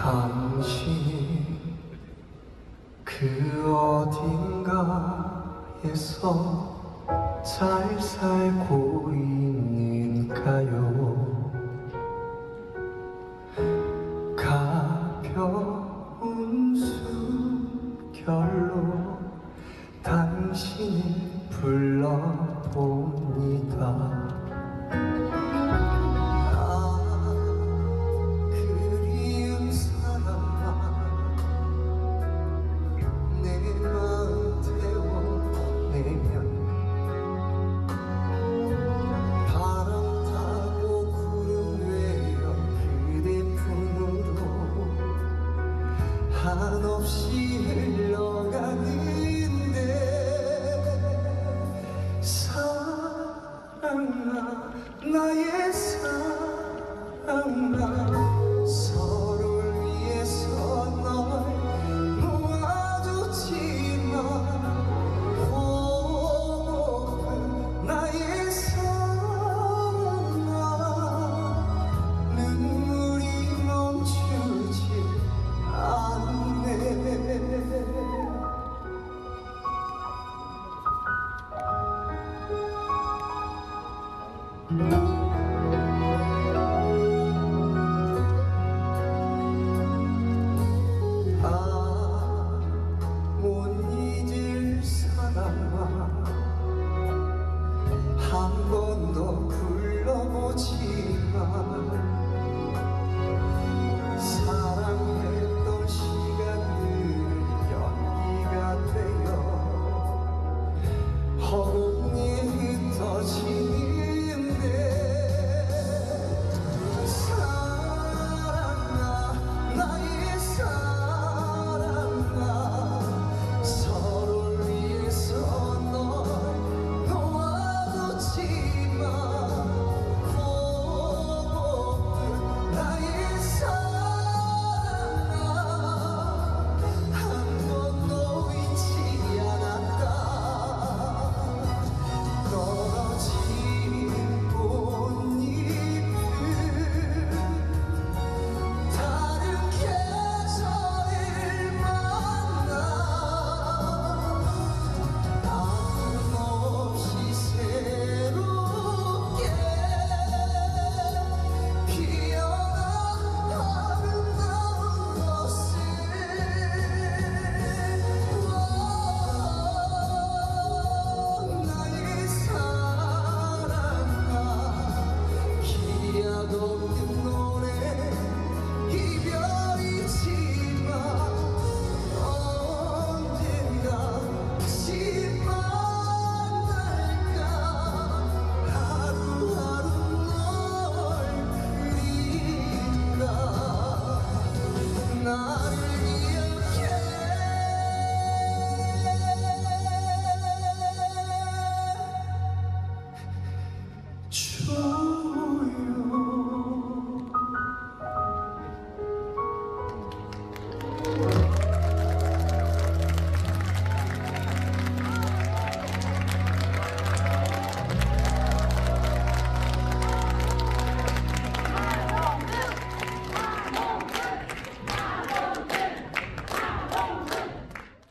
당신이 그 어딘가에서 잘 살고 있는가요? 가벼운 숨결로 당신을 불러봅니다. 한없이 흘러가는데 사랑아 나의 사랑아.